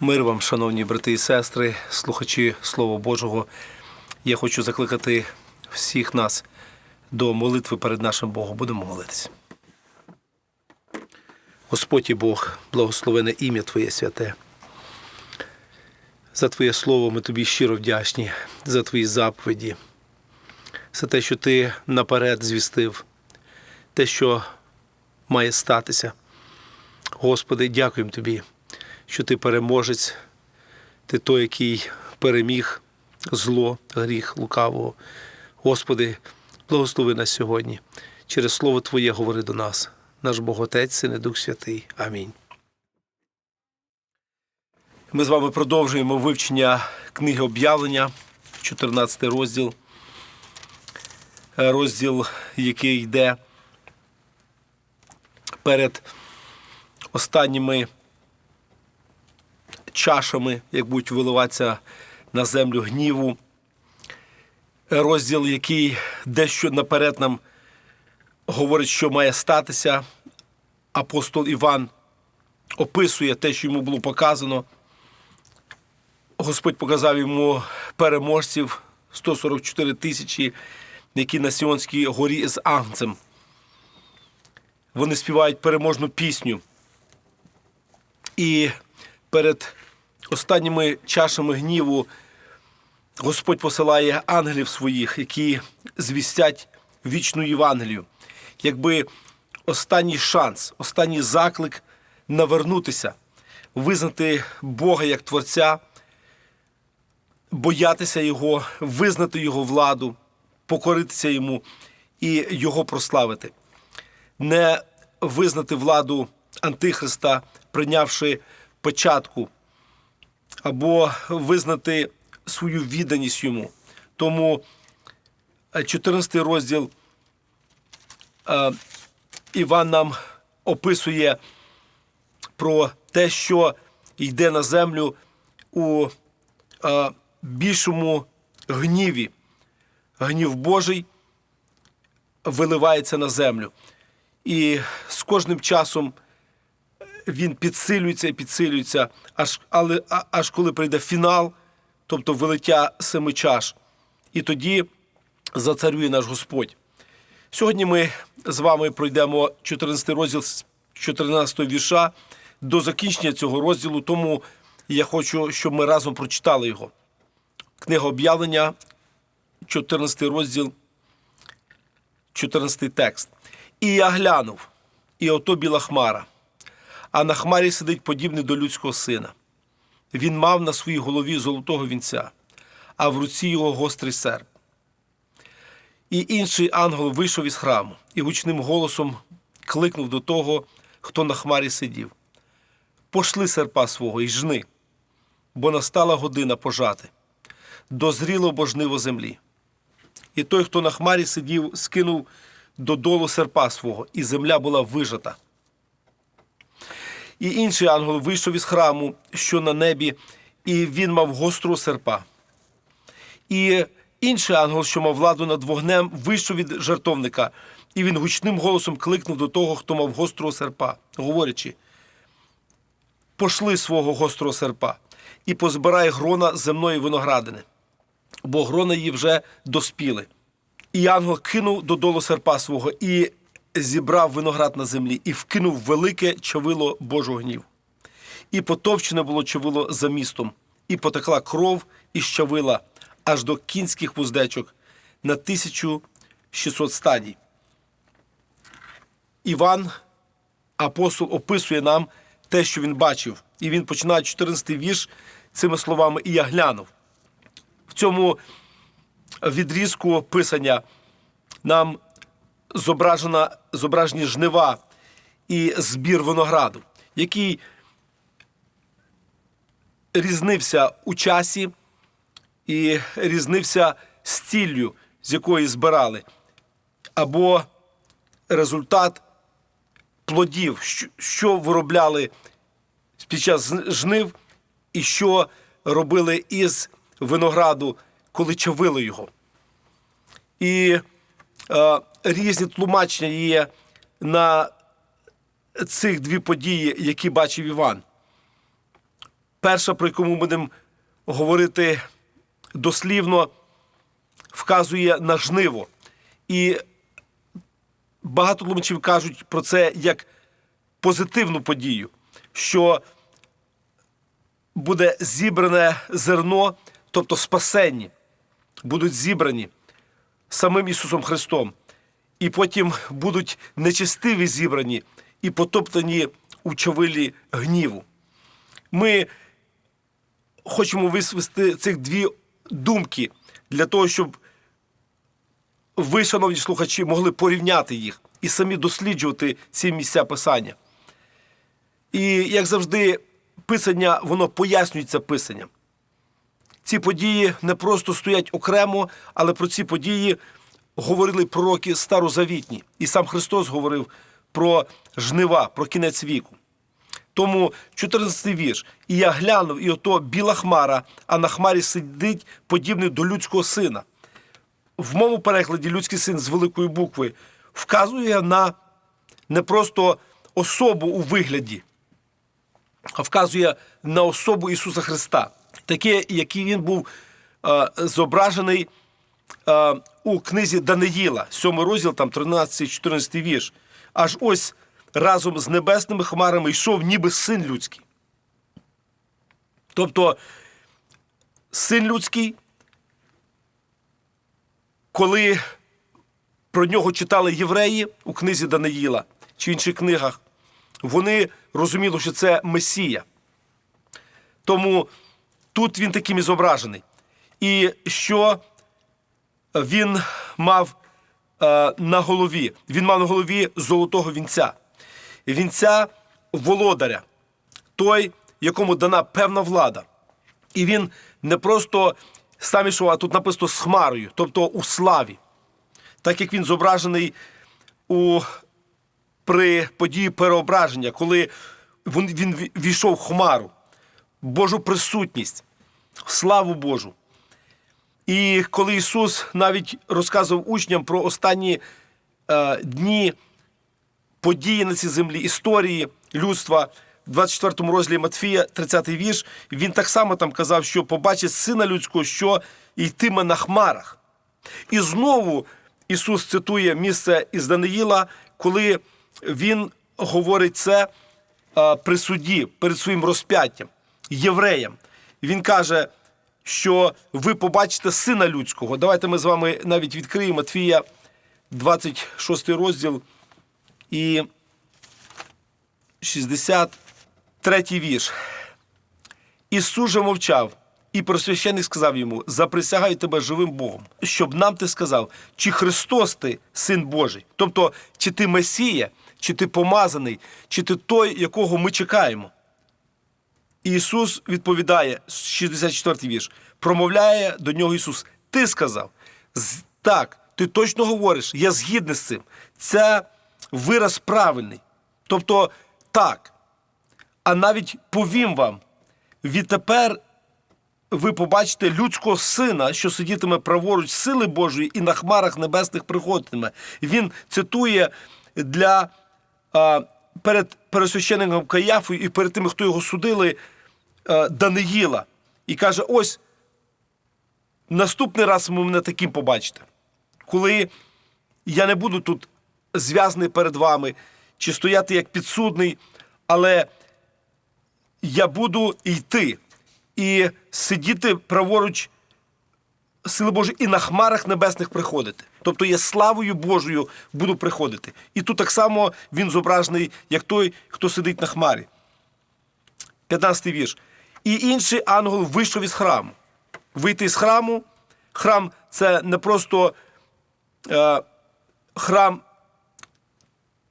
Мир вам, шановні брати і сестри, слухачі Слова Божого. Я хочу закликати всіх нас до молитви перед нашим Богом. Будемо молитися. Господь і Бог, благословене ім'я Твоє святе. За Твоє Слово ми тобі щиро вдячні, за Твої заповіді, за те, що Ти наперед звістив, те, що має статися. Господи, дякуємо Тобі, що Ти переможець, Ти той, який переміг зло, гріх лукавого. Господи, благослови нас сьогодні. Через Слово Твоє говори до нас, наш Бог Отець, Син і Дух Святий. Амінь. Ми з вами продовжуємо вивчення книги об'явлення, 14 розділ, розділ, який йде перед останніми чашами, як будуть виливатися на землю гніву. Розділ, який дещо наперед нам говорить, що має статися. Апостол Іван описує те, що йому було показано. Господь показав йому переможців 144 тисячі, які на Сіонській горі з Агнцем. Вони співають переможну пісню. І перед останніми чашами гніву Господь посилає ангелів своїх, які звістять вічну Євангелію. Якби останній шанс, останній заклик навернутися, визнати Бога як Творця, боятися Його, визнати Його владу, покоритися йому і Його прославити. Не визнати владу Антихриста, прийнявши початку, або визнати свою відданість йому. Тому е, 14 розділ е, Іван нам описує про те, що йде на землю у е, більшому гніві. Гнів Божий виливається на землю. І з кожним часом він підсилюється і підсилюється, аж, але, аж коли прийде фінал, тобто вилиття семи чаш. І тоді зацарює наш Господь. Сьогодні ми з вами пройдемо 14 розділ з 14 вірша до закінчення цього розділу, тому я хочу, щоб ми разом прочитали його. Книга об'явлення, 14 розділ, 14 текст. І я глянув, і ото біла хмара, а на хмарі сидить подібний до людського сина. Він мав на своїй голові золотого вінця, а в руці його гострий серп. І інший ангел вийшов із храму і гучним голосом кликнув до того, хто на хмарі сидів. Пошли серпа свого і жни, бо настала година пожати. Дозріло бо жниво землі. І той, хто на хмарі сидів, скинув додолу серпа свого, і земля була вижата. І інший ангел вийшов із храму, що на небі, і він мав гострого серпа. І інший ангел, що мав владу над вогнем, вийшов від жартовника, і він гучним голосом кликнув до того, хто мав гострого серпа, говорячи: Пошли свого гострого серпа і позбирай грона земної виноградини, бо грона її вже доспіли. І ангел кинув додолу серпа свого і зібрав виноград на землі, і вкинув велике чавило Божого гнів. І потовчене було чавило за містом, і потекла кров із чавила аж до кінських вуздечок на 1600 стадій. Іван, апостол, описує нам те, що він бачив. І він починає 14 вірш цими словами І я глянув. В цьому відрізку писання нам зображена, зображені жнива і збір винограду, який різнився у часі і різнився з з якої збирали, або результат плодів, що- виробляли під час жнив, і що робили із винограду, коли чавили його. І різні тлумачення є на цих дві події, які бачив Іван. перша, про яку ми будемо говорити дослівно, вказує на жниво. І багато тлумачів кажуть про це як позитивну подію, що буде зібране зерно, тобто спасенні, будуть зібрані самим Ісусом Христом, і потім будуть нечестиві зібрані і потоптані у човилі гніву. Ми хочемо висвести цих дві думки для того, щоб ви, шановні слухачі, могли порівняти їх і самі досліджувати ці місця писання. І, як завжди, писання, воно пояснюється писанням. Ці події не просто стоять окремо, але про ці події говорили пророки старозавітні. І сам Христос говорив про жнива, про кінець віку. Тому 14-й вірш. І я глянув, і ото біла хмара, а на хмарі сидить подібний до людського сина. В моєму перекладі людський син з великої букви вказує на не просто особу у вигляді, а вказує на особу Ісуса Христа, таке, який він був е, зображений е, у книзі Даниїла, 7 розділ, там 13-14 вірш. Аж ось разом з небесними хмарами йшов, ніби син людський. Тобто, син людський, коли про нього читали євреї у книзі Даниїла чи інших книгах, вони розуміли, що це Месія. Тому тут він таким і зображений. І що він мав е, на голові? Він мав на голові золотого вінця. Вінця володаря, той, якому дана певна влада. І він не просто сам ішов, а тут написано з хмарою, тобто у славі. Так як він зображений у при події переображення, коли він, війшов в хмару, Божу присутність, славу Божу. І коли Ісус навіть розказував учням про останні е, дні події на цій землі, історії людства, в 24 розділі Матфія, 30 вірш, він так само там казав, що побачить сина людського, що йтиме на хмарах. І знову Ісус цитує місце із Даниїла, коли Він говорить це е, при суді перед своїм розп'яттям євреям. Він каже, що ви побачите сина людського. Давайте ми з вами навіть відкриємо Матфія, 26 розділ і 63 вірш. Ісус же мовчав, і просвященик сказав йому: Заприсягаю тебе живим Богом, щоб нам ти сказав, чи Христос ти син Божий, тобто, чи ти Месія, чи ти помазаний, чи ти той, якого ми чекаємо. Ісус відповідає, 64 вірш, промовляє до нього Ісус. Ти сказав, так, ти точно говориш, я згідний з цим. Це вираз правильний. Тобто, так. А навіть повім вам, відтепер ви побачите людського сина, що сидітиме праворуч сили Божої і на хмарах небесних приходитиме. Він цитує для а, перед пересвященником Каяфою і перед тими, хто його судили, Даниїла. І каже: ось наступний раз ви мене таким побачите, коли я не буду тут зв'язаний перед вами чи стояти як підсудний, але я буду йти і сидіти праворуч сили Божої і на хмарах небесних приходити. Тобто я славою Божою буду приходити. І тут так само він зображений, як той, хто сидить на хмарі. 15 вірш. І інший ангел вийшов із храму. Вийти з храму. Храм це не просто е, храм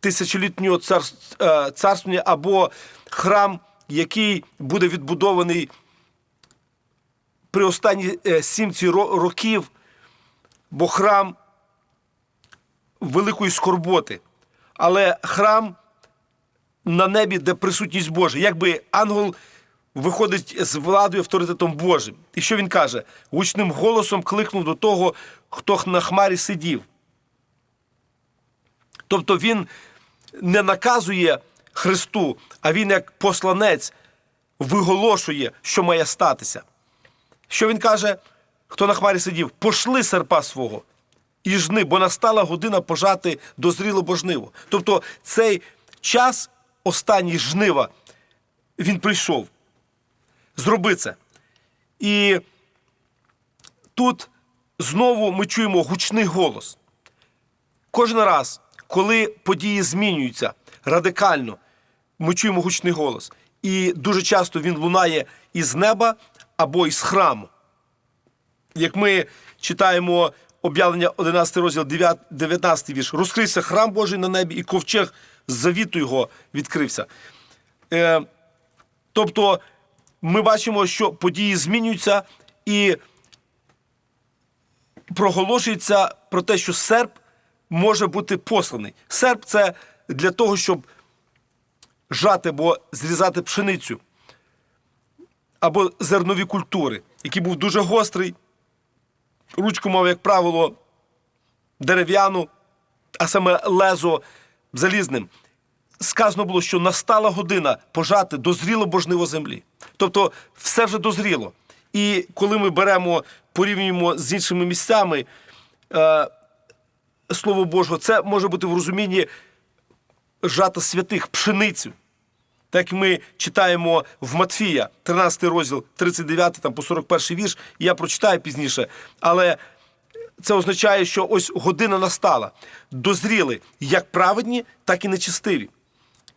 тисячолітнього е, царствування або храм, який буде відбудований при останні е, сімці років, бо храм великої скорботи. Але храм на небі, де присутність Божа. Якби ангел виходить з владою авторитетом Божим. І що він каже? Гучним голосом кликнув до того, хто на хмарі сидів. Тобто він не наказує Христу, а він як посланець виголошує, що має статися. Що він каже, хто на хмарі сидів, пошли серпа свого і жни, бо настала година пожати дозріло божниво. Тобто цей час, останній жнива, він прийшов. Зроби це. І тут знову ми чуємо гучний голос. Кожен раз, коли події змінюються радикально, ми чуємо гучний голос. І дуже часто він лунає із неба або із храму. Як ми читаємо об'явлення 11 розділ 9, 19 вірш, розкрився храм Божий на небі, і ковчег з завіту його відкрився. Е, тобто ми бачимо, що події змінюються і проголошується про те, що серп може бути посланий. Серп це для того, щоб жати або зрізати пшеницю або зернові культури, який був дуже гострий. Ручку мав, як правило, дерев'яну, а саме лезо залізним. Сказано було, що настала година пожати дозріло божниво землі. Тобто все вже дозріло. І коли ми беремо, порівнюємо з іншими місцями е, Слово Божого, це може бути в розумінні жата святих пшеницю. Так ми читаємо в Матфія, 13 розділ, 39 там, по 41 вірш, я прочитаю пізніше. Але це означає, що ось година настала. Дозріли як праведні, так і нечестиві.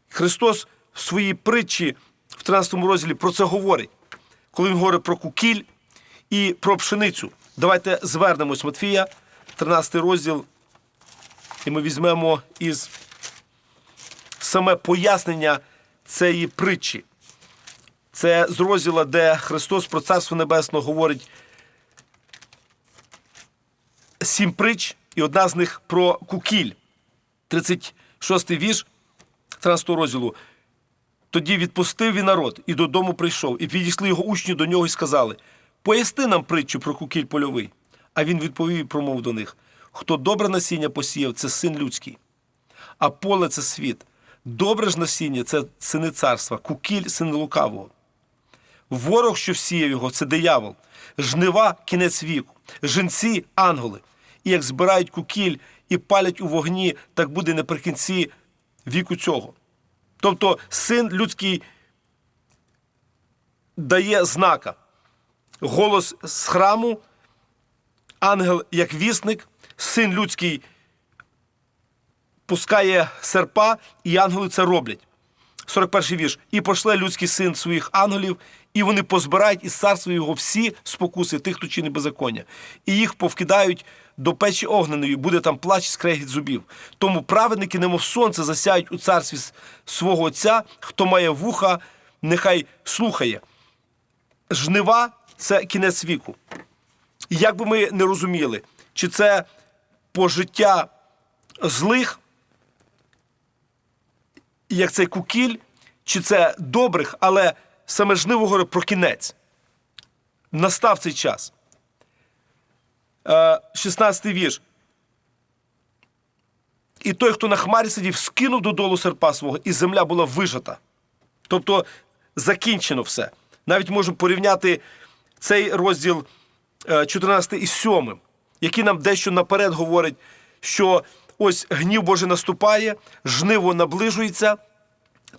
Христос в своїй притчі в 13 розділі про це говорить, коли він говорить про кукіль і про пшеницю. Давайте звернемось Матфія, 13 розділ, і ми візьмемо із саме пояснення цієї притчі. Це з розділа, де Христос про Царство Небесне говорить сім притч, і одна з них про кукіль. 36 вірш 13 розділу. Тоді відпустив він народ і додому прийшов, і підійшли його учні до нього і сказали: Поясни нам притчу про кукіль польовий. А він відповів і промов до них: Хто добре насіння посіяв, це син людський, а поле це світ. Добре ж насіння це сини царства, кукіль син лукавого. Ворог, що всіяв його, це диявол, жнива кінець віку, жінці ангели. І як збирають кукіль і палять у вогні, так буде наприкінці віку цього. Тобто син людський дає знака. Голос з храму, ангел як вісник, син людський пускає серпа, і ангели це роблять. 41 вірш. І пошле людський син своїх ангелів, і вони позбирають із царства його всі спокуси тих, хто чинить беззаконня, і їх повкидають до печі огненої, буде там плач і скрегіт зубів. Тому праведники, немов сонце, засяють у царстві свого Отця, хто має вуха, нехай слухає. Жнива це кінець віку. І як би ми не розуміли, чи це пожиття злих, як цей кукіль, чи це добрих, але саме жниво говорить про кінець. Настав цей час. Е, 16 вірш. І той, хто на хмарі сидів, скинув додолу серпа свого, і земля була вижата. Тобто закінчено все. Навіть можемо порівняти цей розділ е, 14 із 7, який нам дещо наперед говорить, що ось гнів Божий наступає, жниво наближується,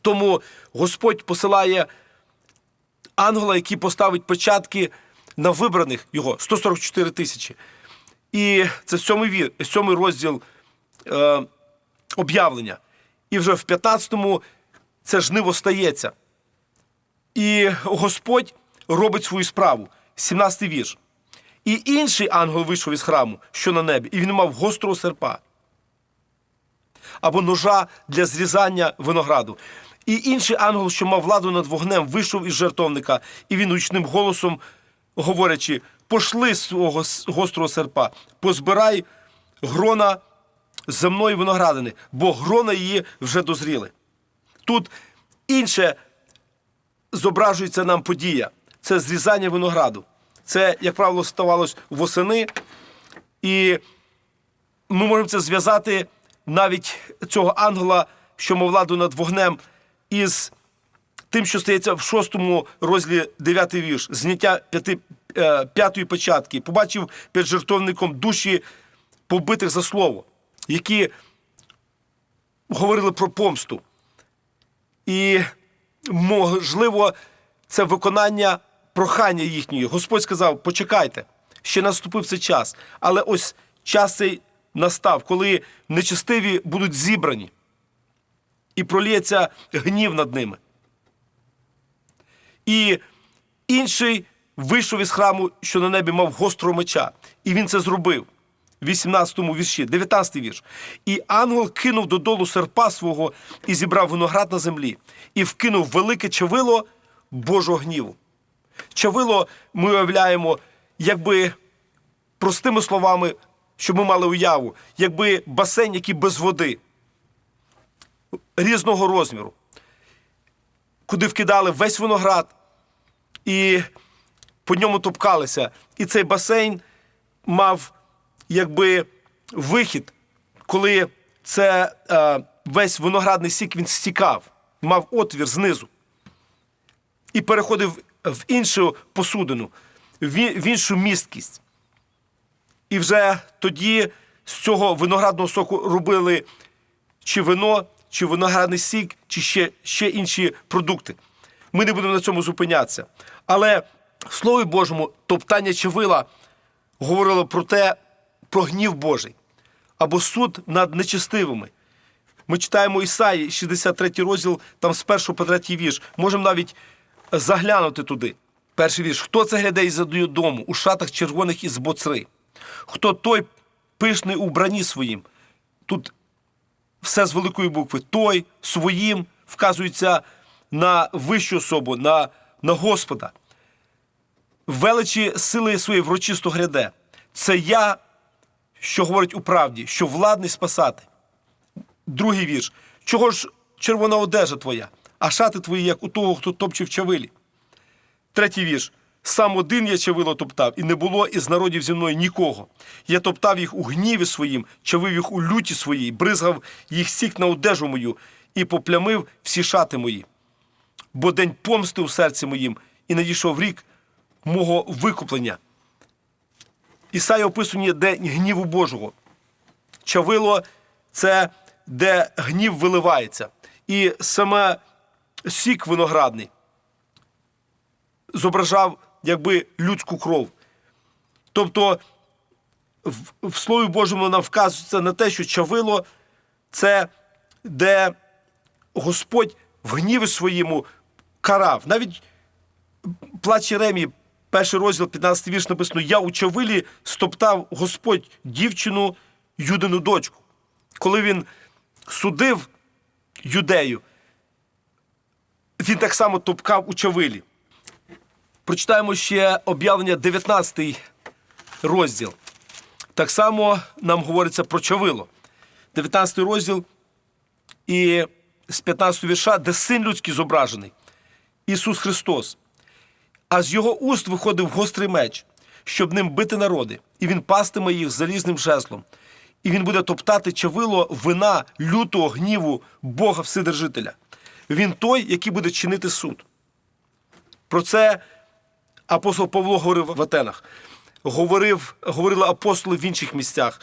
тому Господь посилає ангела, який поставить початки на вибраних його 144 тисячі. І це сьомий, сьомий розділ е, об'явлення. І вже в 15-му це жниво стається. І Господь робить свою справу. 17-й вірш. І інший ангел вийшов із храму, що на небі, і він мав гострого серпа або ножа для зрізання винограду. І інший ангел, що мав владу над вогнем, вийшов із жертовника, і він гучним голосом, говорячи: пошли свого гострого серпа, позбирай грона земної виноградини, бо грона її вже дозріли. Тут інше зображується нам подія це зрізання винограду. Це, як правило, ставалось восени, і ми можемо це зв'язати навіть цього ангела, що мав владу над вогнем, із тим, що стається в шостому розділі 9 вірш, зняття п'яти, п'ятої печатки, побачив перед жертовником душі побитих за слово, які говорили про помсту. І, можливо, це виконання прохання їхньої. Господь сказав: почекайте, ще наступив цей час. Але ось час цей настав, коли нечестиві будуть зібрані і проліється гнів над ними. І інший вийшов із храму, що на небі мав гострого меча, і він це зробив. В 18-му вірші, 19 й вірш. І ангел кинув додолу серпа свого і зібрав виноград на землі, і вкинув велике чавило Божого гніву. Чавило ми уявляємо, якби простими словами, щоб ми мали уяву, якби басейн, який без води, різного розміру, куди вкидали весь виноград і по ньому топкалися. І цей басейн мав якби вихід, коли це е, весь виноградний сік він стікав, мав отвір знизу і переходив в іншу посудину, в іншу місткість. І вже тоді з цього виноградного соку робили чи вино, чи виноградний сік, чи ще, ще інші продукти. Ми не будемо на цьому зупинятися. Але в Слові Божому топтання чавила говорило про те, про гнів Божий або суд над нечестивими. Ми читаємо Ісаї, 63 розділ, там з 1 по 3 вірш. Можемо навіть заглянути туди. Перший вірш. Хто це гляде із задою дому, у шатах червоних із боцри? Хто той пишний у бранні своїм? Тут все з великої букви. Той своїм вказується на вищу особу, на, на Господа. Величі сили своєї врочисто гряде. Це я, що говорить у правді, що владний спасати. Другий вірш. Чого ж червона одежа твоя, а шати твої, як у того, хто топче в чавилі? Третій вірш. Сам один я чавило топтав, і не було із народів зі мною нікого. Я топтав їх у гніві своїм, чавив їх у люті своїй, бризгав їх сік на одежу мою і поплямив всі шати мої. Бо день помсти у серці моїм, і надійшов рік мого викуплення. Ісая описує день гніву Божого. Чавило це де гнів виливається. І саме сік виноградний зображав якби людську кров. Тобто в, в Слові Божому нам вказується на те, що чавило це де Господь в гніві своєму карав. Навіть плач Єремії, перший розділ, 15 вірш написано: Я у чавилі стоптав Господь дівчину, юдину дочку. Коли він судив юдею, він так само топкав у чавилі. Прочитаємо ще об'явлення 19 розділ. Так само нам говориться про чавило. 19 розділ і з 15 вірша, де син людський зображений, Ісус Христос. А з його уст виходив гострий меч, щоб ним бити народи, і він пастиме їх залізним жезлом. І він буде топтати чавило вина лютого гніву Бога Вседержителя. Він той, який буде чинити суд. Про це апостол Павло говорив в Атенах. Говорив, говорили апостоли в інших місцях.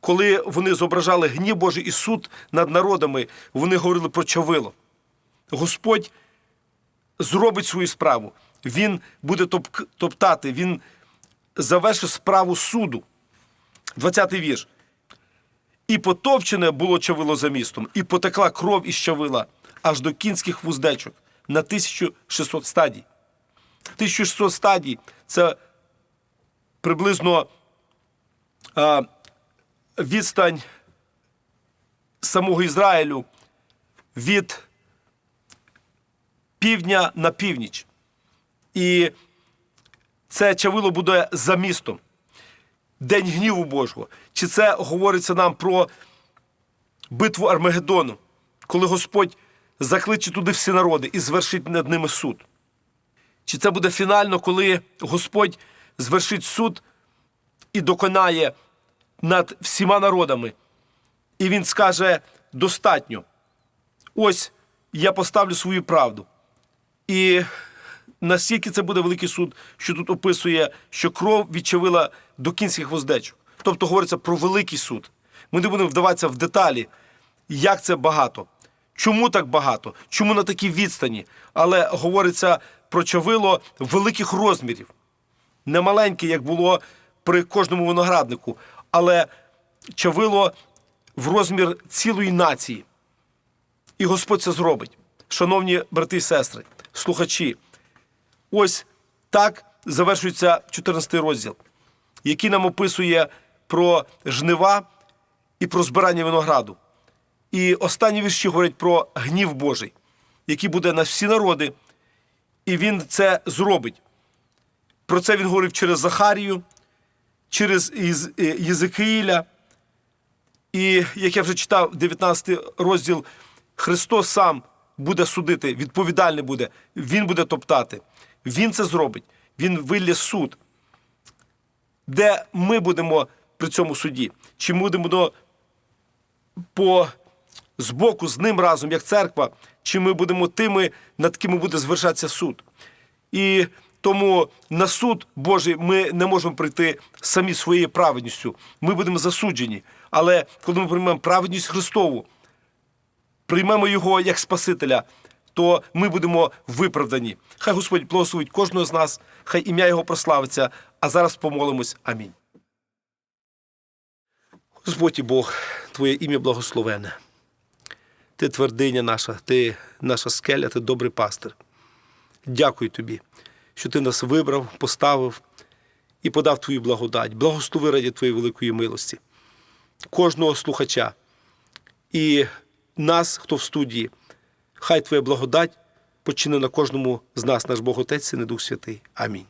Коли вони зображали гнів Божий і суд над народами, вони говорили про чавило. Господь зробить свою справу. Він буде топтати, він завершить справу суду. 20-й вірш. І потопчене було чавило за містом, і потекла кров із чавила аж до кінських вуздечок на 1600 стадій. 1600 стадій це приблизно а, відстань самого Ізраїлю від півдня на північ. І це чавило буде за містом. День гніву Божого. Чи це говориться нам про битву Армагеддону, коли Господь закличе туди всі народи і звершить над ними суд? Чи це буде фінально, коли Господь звершить суд і доконає над всіма народами? І він скаже: достатньо. Ось я поставлю свою правду. І настільки це буде великий суд, що тут описує, що кров відчавила до кінських воздечок. Тобто говориться про великий суд. Ми не будемо вдаватися в деталі, як це багато, чому так багато, чому на такій відстані. Але говориться про чавило великих розмірів. Не маленьке, як було при кожному винограднику, але чавило в розмір цілої нації. І Господь це зробить. Шановні брати і сестри, слухачі, ось так завершується 14 розділ, який нам описує про жнива і про збирання винограду. І останні вірші говорять про гнів Божий, який буде на всі народи, і він це зробить. Про це він говорив через Захарію, через е, І як я вже читав, 19 розділ, Христос сам буде судити, відповідальний буде, Він буде топтати. Він це зробить. Він вилє суд. Де ми будемо при цьому суді? Чи ми будемо по збоку з ним разом, як церква, чи ми будемо тими, над ким буде звершатися суд? І тому на суд Божий ми не можемо прийти самі своєю праведністю. Ми будемо засуджені. Але коли ми приймемо праведність Христову, приймемо Його як Спасителя, то ми будемо виправдані. Хай Господь благословить кожного з нас, хай ім'я Його прославиться. А зараз помолимось. Амінь. Господь і Бог, Твоє ім'я благословене. Ти твердиня наша, ти наша скеля, ти добрий пастир. Дякую тобі, що ти нас вибрав, поставив і подав твою благодать. Благослови раді твоєї великої милості, кожного слухача і нас, хто в студії. Хай твоя благодать почине на кожному з нас, наш Бог Отець, і Дух Святий. Амінь.